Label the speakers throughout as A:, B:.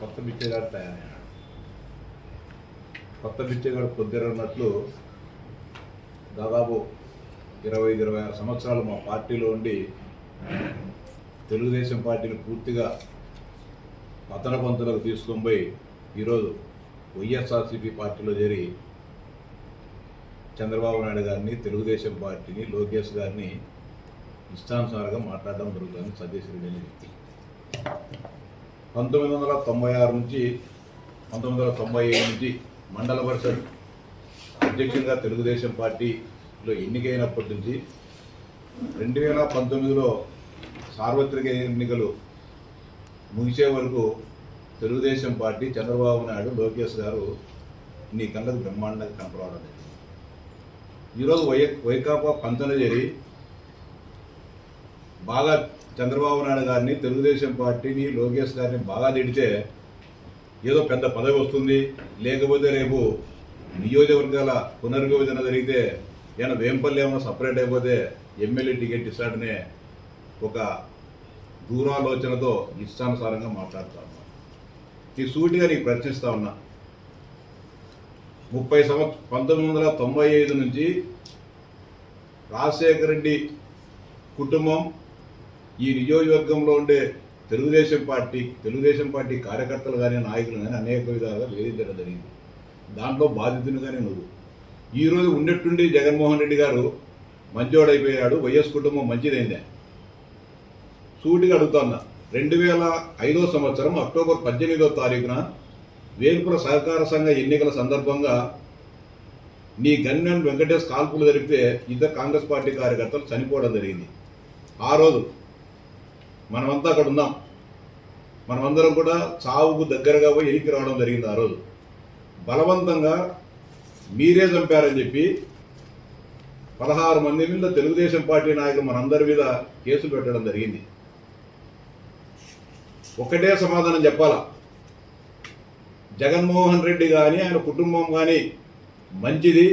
A: కొత్త బిచ్చగాడు తయారయ్యాడు. కొత్త బిచ్చగాడు పొద్దురన్నట్లు దాదాపు ఇరవై ఐదు ఇరవై ఆరు సంవత్సరాలు మా పార్టీలో ఉండి తెలుగుదేశం పార్టీని పూర్తిగా పతన పంతులకు తీసుకొని పోయి ఈరోజు వైఎస్ఆర్సీపీ పార్టీలో చేరి చంద్రబాబు నాయుడు గారిని తెలుగుదేశం పార్టీని లోకేష్ గారిని ఇష్టానుసారంగా మాట్లాడడం జరుగుతుంది సతీష్ రెడ్డి అనే వ్యక్తి పంతొమ్మిది వందల తొంభై ఆరు నుంచి పంతొమ్మిది వందల తొంభై ఏడు నుంచి మండల పరిషత్ అధ్యక్షుడిగా తెలుగుదేశం పార్టీలో ఎన్నికైనప్పటి నుంచి రెండు వేల పంతొమ్మిదిలో సార్వత్రిక ఎన్నికలు ముగిసే వరకు తెలుగుదేశం పార్టీ చంద్రబాబు నాయుడు లోకేష్ గారు నీ కళ్ళకు బ్రహ్మాండంగా కనపడడం జరిగింది. ఈరోజు వై వైకాపా పంచన చేరి బాగా చంద్రబాబు నాయుడు గారిని తెలుగుదేశం పార్టీని లోకేష్ గారిని బాగా తిడితే ఏదో పెద్ద పదవి వస్తుంది. లేకపోతే రేపు నియోజకవర్గాల పునర్విభజన జరిగితే ఏమైనా వేంపల్లి ఏమో సపరేట్ అయిపోతే ఎమ్మెల్యే టికెట్ ఇస్తాడనే ఒక దూరాలోచనతో ఇష్టానుసారంగా మాట్లాడుతా ఉన్నా. ఈ సూటిగా నీకు ప్రశ్నిస్తా ఉన్నా. ముప్పై సంవత్సరం పంతొమ్మిది వందల తొంభై ఐదు నుంచి రాజశేఖర రెడ్డి కుటుంబం ఈ నియోజకవర్గంలో ఉండే తెలుగుదేశం పార్టీ తెలుగుదేశం పార్టీ కార్యకర్తలు కానీ నాయకులు కానీ అనేక విధాలుగా వేధించడం జరిగింది. దాంట్లో బాధితునిగానే నువ్వు ఈరోజు ఉన్నట్టుండి జగన్మోహన్ రెడ్డి గారు మంచోడైపోయాడు వైఎస్ కుటుంబం మంచిదైందే. సూటిగా అడుగుతున్నా రెండు వేల ఐదో సంవత్సరం అక్టోబర్ పద్దెనిమిదో తారీఖున వేల్పుల సహకార సంఘ ఎన్నికల సందర్భంగా నీ గన్మెన్ వెంకటేష్ కాల్పులు జరిపితే ఇద్దరు కాంగ్రెస్ పార్టీ కార్యకర్తలు చనిపోవడం జరిగింది. ఆ రోజు మనమంతా అక్కడ ఉన్నాం. మనమందరం కూడా చావుకు దగ్గరగా పోయి ఎలికి రావడం జరిగింది ఆ రోజు. బలవంతంగా మీరే చంపారని చెప్పి పదహారు మంది మీద తెలుగుదేశం పార్టీ నాయకులు మనందరి మీద కేసులు పెట్టడం జరిగింది. ఒకటే సమాధానం చెప్పాలా? జగన్మోహన్ రెడ్డి కానీ ఆయన కుటుంబం కానీ మంచిది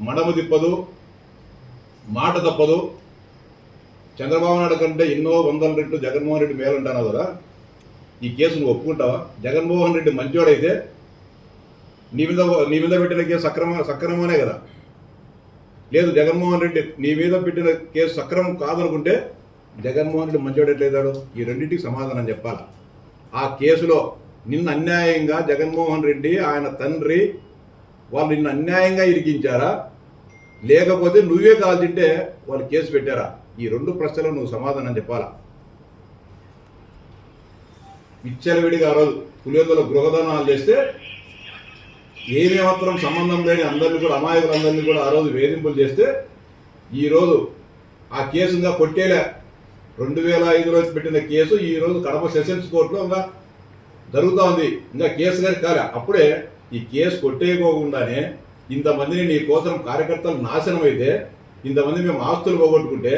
A: మడమ తిప్పదు మాట తప్పదు. చంద్రబాబు నాయుడు కంటే ఎన్నో వందల రెట్లు జగన్మోహన్ రెడ్డి మేలుంటాను కదా? ఈ కేసు నువ్వు ఒప్పుకుంటావా? జగన్మోహన్ రెడ్డి మంచోడైతే నీ మీద నీ మీద పెట్టిన కేసు సక్రమ సక్రమనే కదా. లేదు జగన్మోహన్ రెడ్డి నీ మీద పెట్టిన కేసు సక్రమం కాదనుకుంటే జగన్మోహన్ రెడ్డి మంచోడెట్లేదాడు ఈ రెండింటికి సమాధానం చెప్పాలి? ఆ కేసులో నిన్ను అన్యాయంగా జగన్మోహన్ రెడ్డి ఆయన తండ్రి వాళ్ళు నిన్ను అన్యాయంగా ఇరికించారా? లేకపోతే నువ్వే కాల్చింటే వాళ్ళు కేసు పెట్టారా? ఈ రెండు ప్రశ్నలకు నువ్వు సమాధానం చెప్పాలా? విచ్చలవిడిగా ఆ రోజు పులివెందుల గృహదానాలు చేస్తే ఏమేమాత్రం సంబంధం లేని అందరినీ కూడా అమాయకులందరినీ కూడా ఆ రోజు వేధింపులు చేస్తే ఈ రోజు ఆ కేసుగా కొట్టేలే. రెండు వేల ఐదులో పెట్టిన కేసు ఈ రోజు కడప సెషన్స్ కోర్టులో ఇంకా జరుగుతూ ఉంది. ఇంకా కేసు గారి కాలే. అప్పుడే ఈ కేసు కొట్టేయకోకుండానే ఇంతమందిని నీ కోసం కార్యకర్తలు నాశనం అయితే ఇంతమంది మేము ఆస్తులు పోగొట్టుకుంటే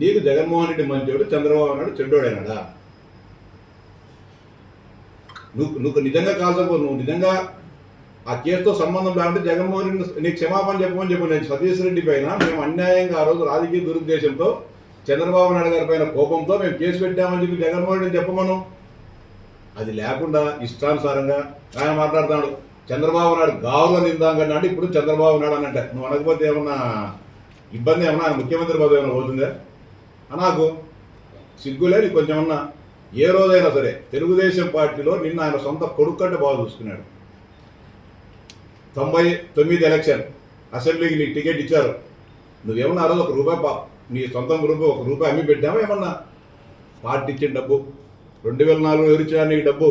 A: నీకు జగన్మోహన్ రెడ్డి మంచోడు చంద్రబాబు నాయుడు చెడ్డోడైనాడా? నువ్వు నువ్వు నిజంగా కాకపో నువ్వు నిజంగా ఆ కేసుతో సంబంధం లేకుంటే జగన్మోహన్ రెడ్డి నీకు క్షమాపణ చెప్పమని చెప్పు. నేను సతీష్ రెడ్డి పైన మేము అన్యాయంగా ఆ రోజు రాజకీయ దురుద్దేశంతో చంద్రబాబు నాయుడు గారి పైన కోపంతో మేము కేసు పెట్టామని చెప్పి జగన్మోహన్ రెడ్డి చెప్పమను. అది లేకుండా ఇష్టానుసారంగా ఆయన మాట్లాడుతున్నాడు. చంద్రబాబు నాయుడు గావులో నిందాంగన్నా అంటే ఇప్పుడు చంద్రబాబు నాయుడు అని అంటే నువ్వు అనకపోతే ఏమన్నా ఇబ్బంది ఏమన్నా ఆయన ముఖ్యమంత్రి పదవి ఏమైనా పోతుందా? నాకు సిగ్గులే నీకు కొంచెం అన్నా ఏ రోజైనా సరే తెలుగుదేశం పార్టీలో నిన్న ఆయన సొంత కొడుకు కంటే బాగా చూసుకున్నాడు. తొంభై తొమ్మిది ఎలక్షన్ అసెంబ్లీకి నీకు టికెట్ ఇచ్చారు. నువ్వేమన్నా ఆ రోజు ఒక రూపాయి పా నీ సొంతం రూపాయి ఒక రూపాయి అమ్మి పెట్టావా ఏమన్నా? పార్టీ ఇచ్చిన డబ్బు. రెండు వేల నాలుగులో ఎవరిచ్చినారు నీకు డబ్బు?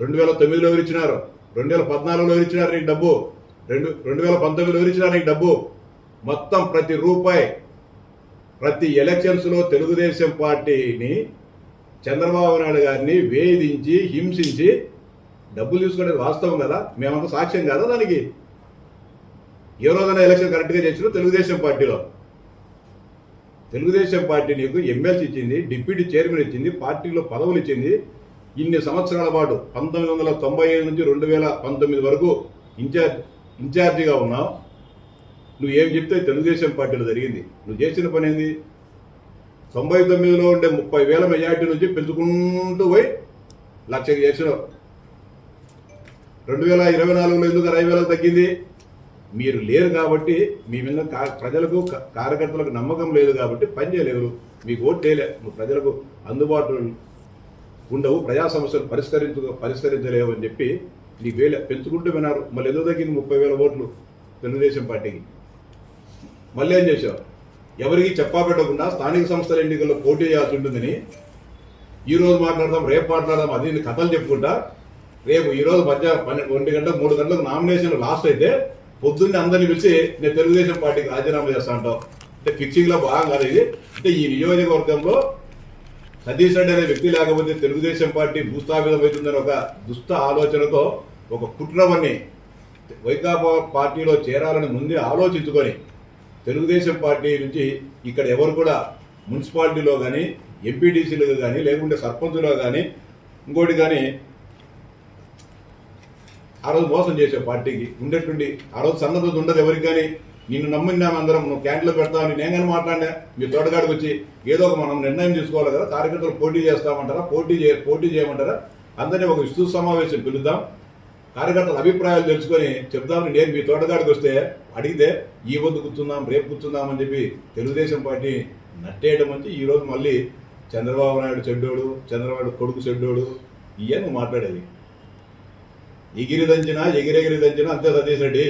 A: రెండు వేల తొమ్మిదిలో ఎవరిచ్చినారు రెండు వేల పద్నాలుగులో ఎవరిచ్చినారు నీకు డబ్బు? రెండు రెండు వేల పంతొమ్మిదిలో ఎవరిచ్చినారు నీకు డబ్బు? మొత్తం ప్రతి రూపాయి ప్రతి ఎలక్షన్స్లో తెలుగుదేశం పార్టీని చంద్రబాబు నాయుడు గారిని వేధించి హింసించి డబ్బులు తీసుకునేది వాస్తవం కదా? మేమంతా సాక్ష్యం కదా దానికి? ఏ రోజైనా ఎలక్షన్ కరెక్ట్గా చేసినా తెలుగుదేశం పార్టీలో. తెలుగుదేశం పార్టీ నీకు ఎమ్మెల్సీ ఇచ్చింది డిప్యూటీ చైర్మన్ ఇచ్చింది పార్టీలో పదవులు ఇచ్చింది. ఇన్ని సంవత్సరాల పాటు పంతొమ్మిది వందల తొంభై ఐదు నుంచి రెండు వేల పంతొమ్మిది వరకు ఇన్ఛార్జ్ ఇన్ఛార్జిగా ఉన్నావు. నువ్వు ఏం చెప్తే తెలుగుదేశం పార్టీలో జరిగింది. నువ్వు చేసిన పని ఏంది? తొంభై తొమ్మిదిలో ఉండే ముప్పై వేల మెజార్టీ నుంచి పెంచుకుంటూ పోయి లక్షకి చేసినావు. రెండు వేల ఇరవై నాలుగులో ఎందుకు అరవై వేలకు తగ్గింది? మీరు లేరు కాబట్టి మీ మీద కా- ప్రజలకు కార్యకర్తలకు నమ్మకం లేదు కాబట్టి పని చేయలేరు. మీకు ఓటు చేయలే. నువ్వు ప్రజలకు అందుబాటులో ఉండవు ప్రజా సమస్యలు పరిష్కరించు పరిష్కరించలేవు అని చెప్పి నీకు వేలే. పెంచుకుంటూ విన్నారు మళ్ళీ ఎందుకు తగ్గింది ముప్పై వేల ఓట్లు తెలుగుదేశం పార్టీకి? మళ్ళీ ఏం చేశావు ఎవరికి చెప్పా పెట్టకుండా స్థానిక సంస్థల ఎన్నికల్లో పోటీ చేయాల్సి ఉంటుందని ఈరోజు మాట్లాడదాం రేపు మాట్లాడదాం అది కథలు చెప్పుకుంటా. రేపు ఈ రోజు మధ్య పన్నెండు ఒంటి గంట మూడు గంటలకు నామినేషన్ లాస్ట్ అయితే పొద్దున్నే అందరిని పిలిచి నేను తెలుగుదేశం పార్టీకి రాజీనామా చేస్తా అంటావు. అంటే ఫిక్సింగ్లో భాగం కాదు ఇది. అంటే ఈ నియోజకవర్గంలో సతీష్ రెడ్డి అనే వ్యక్తి లేకపోతే తెలుగుదేశం పార్టీ భూస్థాపితమవుతుందని ఒక దుష్ట ఆలోచనతో ఒక కుట్రవన్నీ వైకాపా పార్టీలో చేరాలని ముందే ఆలోచించుకొని తెలుగుదేశం పార్టీ నుంచి ఇక్కడ ఎవరు కూడా మున్సిపాలిటీలో కానీ ఎంపీటీసీలుగా కానీ లేకుంటే సర్పంచ్లో కానీ ఇంకోటి కానీ ఆ రోజు మోసం చేసే పార్టీకి ఉండేటువంటి ఆ రోజు సన్నద్ధత ఉండదు ఎవరికి కానీ నిన్ను నమ్మినాం అందరం నువ్వు క్యాంటీన్లో పెడతావు నేను కానీ మాట్లాడినా. మీ తోటగాడికి వచ్చి ఏదో ఒక మనం నిర్ణయం తీసుకోవాలి కదా కార్యకర్తలు పోటీ చేస్తామంటారా పోటీ చే పోటీ చేయమంటారా? అందరినీ ఒక విస్తృత సమావేశం పిలుద్దాం. కార్యకర్తల అభిప్రాయాలు తెలుసుకొని చెప్దామని నేను మీ తోటగాడికి వస్తే అడిగితే ఈ వద్దు కూర్చుందాం రేపు కూర్చుందాం అని చెప్పి తెలుగుదేశం పార్టీ నట్టేయడం వచ్చి ఈరోజు మళ్ళీ చంద్రబాబు నాయుడు చెడ్డోడు చంద్రబాబు కొడుకు చెడ్డోడు ఇవే నువ్వు మాట్లాడేది. ఎగిరి దంచినా ఎగిరెగిరి దంచినా అంతే సతీష్ రెడ్డి.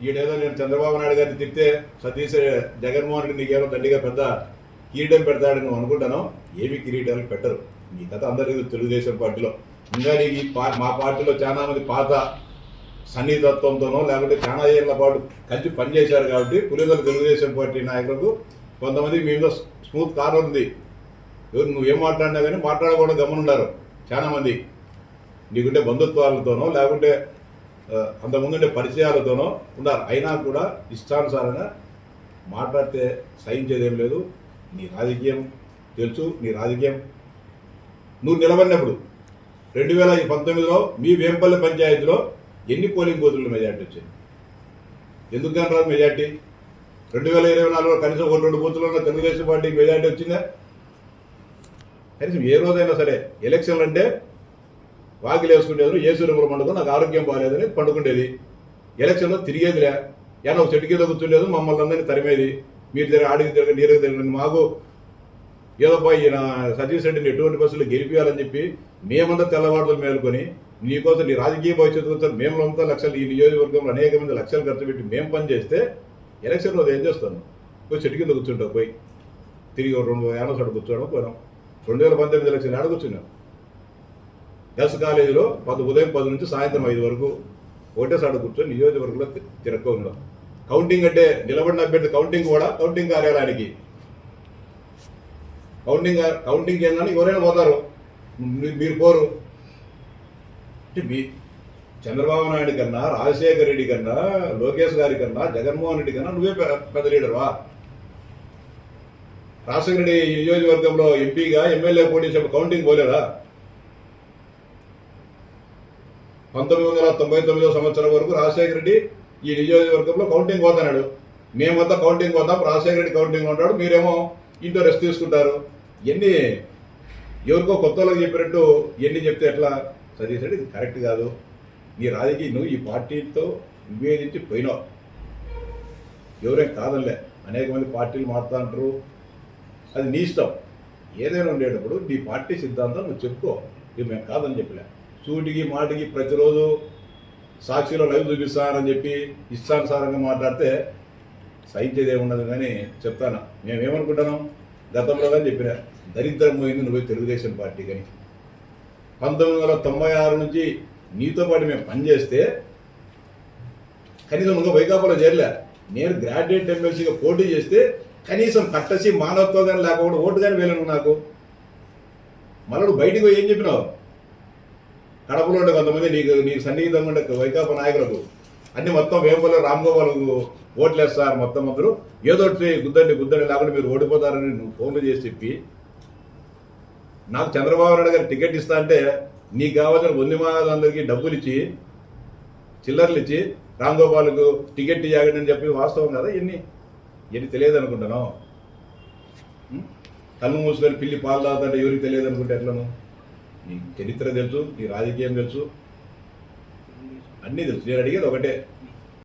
A: ఈడేదో నేను చంద్రబాబు నాయుడు గారిని తిప్పితే సతీష్ జగన్మోహన్ రెడ్డి నీకేమో దండిగా పెద్ద కిరీటం పెడతాడని నువ్వు అనుకుంటాను ఏమి కిరీటాలు పెట్టరు. నీ కథ అందరికీ తెలుగుదేశం పార్టీలో. ఇంకా ఈ పా- మా పార్టీలో చాలా మంది పాత సన్నిహితత్వంతోనో లేకుంటే చాలా ఏళ్ళ పాటు కలిసి పనిచేశారు కాబట్టి పులిదల తెలుగుదేశం పార్టీ నాయకులకు కొంతమంది మీద స్మూత్ కార్ ఉంది. ఎవరు నువ్వేం మాట్లాడినా కానీ మాట్లాడకూడదు గమనున్నారు చాలా మంది. నీకుంటే బంధుత్వాలతోనో లేకుంటే ఆ, అంతకుముందుండే పరిచయాలతోనో ఉన్నారు. అయినా కూడా ఇష్టానుసారంగా మాట్లాడితే సహించేదేం లేదు. నీ రాజకీయం తెలుసు నీ రాజకీయం. నువ్వు నిలబడినప్పుడు రెండు వేల పంతొమ్మిదిలో మీ వేంపల్లి పంచాయతీలో ఎన్ని పోలింగ్ బూతులు మెజార్టీ వచ్చింది ఎందుకు కానీ రాదు మెజార్టీ? రెండు వేల ఇరవై నాలుగులో కనీసం ఒక రెండు బూతుల్లో తెలుగుదేశం పార్టీకి మెజార్టీ వచ్చిందా? కనీసం ఏ రోజైనా సరే ఎలక్షన్లు అంటే వాకిలు వేసుకునేది సూర్యపురం పండుగ నాకు ఆరోగ్యం బాగాలేదని పండుకుండేది. ఎలక్షన్లో తిరిగేదిలే. ఏమన్నా ఒక చెట్టు కింద కూర్చుండేది మమ్మల్ని అందరినీ తరిమేది. మీరు తిరిగి ఆడికి తిరగ నీరుకి తిరగండి మాకు ఏదో పోయి ఈయన సతీష్ రెడ్డిని ఎటువంటి బస్సులు గెలిపించాలని చెప్పి మేమంతా తెల్లవారులు మేలుకొని నీకోసం నీ రాజకీయ భవిష్యత్తు కోసం మేము అంతా లక్షలు ఈ నియోజకవర్గంలో అనేక మంది లక్షలు ఖర్చు పెట్టి మేము పని చేస్తే ఎలక్షన్ రోజు ఏం చేస్తాను పోయి చెట్టు కింద కూర్చుంటావు పోయి. తిరిగి ఒక రెండు ఏళ్ళ చోట కూర్చోవడం పోయినాం. రెండు వేల పంతొమ్మిది ఎలక్షన్ ఆడ కూర్చున్నాం? ఎస్ కాలేజీలో పది ఉదయం పది నుంచి సాయంత్రం ఐదు వరకు ఒకటే సాడు కూర్చొని నియోజకవర్గంలో తిరక్క ఉన్నాం. కౌంటింగ్ అంటే నిలబడిన అభ్యర్థి కౌంటింగ్ కూడా కౌంటింగ్ కార్యాలయానికి. కౌంటింగ్ కౌంటింగ్ కేంద్రానికి ఎవరైనా పోతారు. మీరు పోరు. అంటే మీ చంద్రబాబు నాయుడు కన్నా రాజశేఖర రెడ్డి కన్నా లోకేష్ గారి కన్నా జగన్మోహన్ రెడ్డి కన్నా నువ్వే పెద్ద లీడర్వా రాజశేఖర రెడ్డి నియోజకవర్గంలో ఎంపీగా ఎమ్మెల్యే పోటీ చేసే కౌంటింగ్ పోలేదా? పంతొమ్మిది వందల తొంభై తొమ్మిదో సంవత్సరం వరకు రాజశేఖర రెడ్డి ఈ నియోజకవర్గంలో కౌంటింగ్ పోతున్నాడు. మేమంతా కౌంటింగ్ పోతాం రాజశేఖర రెడ్డి కౌంటింగ్ ఉంటాడు మీరేమో ఇంట్లో రెస్ట్ తీసుకుంటారు. ఎన్ని ఎవరికో కొత్త వాళ్ళకి చెప్పినట్టు ఎన్ని చెప్తే ఎట్లా? సతీష్ రెడ్డి ఇది కరెక్ట్ కాదు. నీ రాజకీయ నువ్వు ఈ పార్టీతో విభేదించి పోయినావు. ఎవరేం కాదనిలే. అనేక మంది పార్టీలు మారుతా అంటారు అది నీ ఇష్టం. ఏదైనా ఉండేటప్పుడు నీ పార్టీ సిద్ధాంతం నువ్వు చెప్పుకో. ఇది మేము కాదని చెప్పలే. సూటికి మాటికి ప్రతిరోజు సాక్షిలో లైవ్ చూపిస్తానని చెప్పి ఇష్టానుసారంగా మాట్లాడితే సహించేది ఏముండదు కానీ చెప్తాను. మేమేమనుకుంటున్నాం? గతంలో కానీ చెప్పిన దరిద్రం పోయింది నువ్వే తెలుగుదేశం పార్టీ కానీ పంతొమ్మిది వందల తొంభై ఆరు నుంచి నీతో పాటు మేము పనిచేస్తే కనీసం ఇంకా వైకాపాలో చేరలే. నేను గ్రాడ్యుయేట్ ఎమ్మెల్సీగా పోటీ చేస్తే కనీసం కట్టసి మానవత్వం కానీ లేకపోవడం ఓటు కానీ వేయలేను నాకు. మళ్ళీ బయటికి పోయి ఏం చెప్పినావు? కడపలో ఉండే కొంతమంది నీకు నీకు సన్నిహితంగా ఉండే వైకాపా నాయకులకు అన్ని మొత్తం వేపలో రామ్గోపాల్కు ఓట్లేదు సార్ మొత్తం అందరూ. ఏదో ఒకటి గుద్దండి గుద్దండి లేకుండా మీరు ఓడిపోతారని నువ్వు ఫోన్లు చేసి చెప్పి నాకు చంద్రబాబు నాయుడు గారు టికెట్ ఇస్తా అంటే నీకు కావాల్సిన వంది అందరికీ డబ్బులు ఇచ్చి చిల్లర్లు ఇచ్చి రామ్ గోపాల్కు టికెట్ ఇవ్వగండి అని చెప్పి వాస్తవం కదా ఎన్ని ఎన్ని తెలియదు అనుకుంటాను. కళ్ళు మూసుకొని పిల్లి పాలు తాగుతుంటే ఎవరికి తెలియదు అనుకుంటే ఎట్లను? నీ చరిత్ర తెలుసు నీ రాజకీయం తెలుసు. అన్నీ తెలుసు. నేను అడిగేది ఒకటే.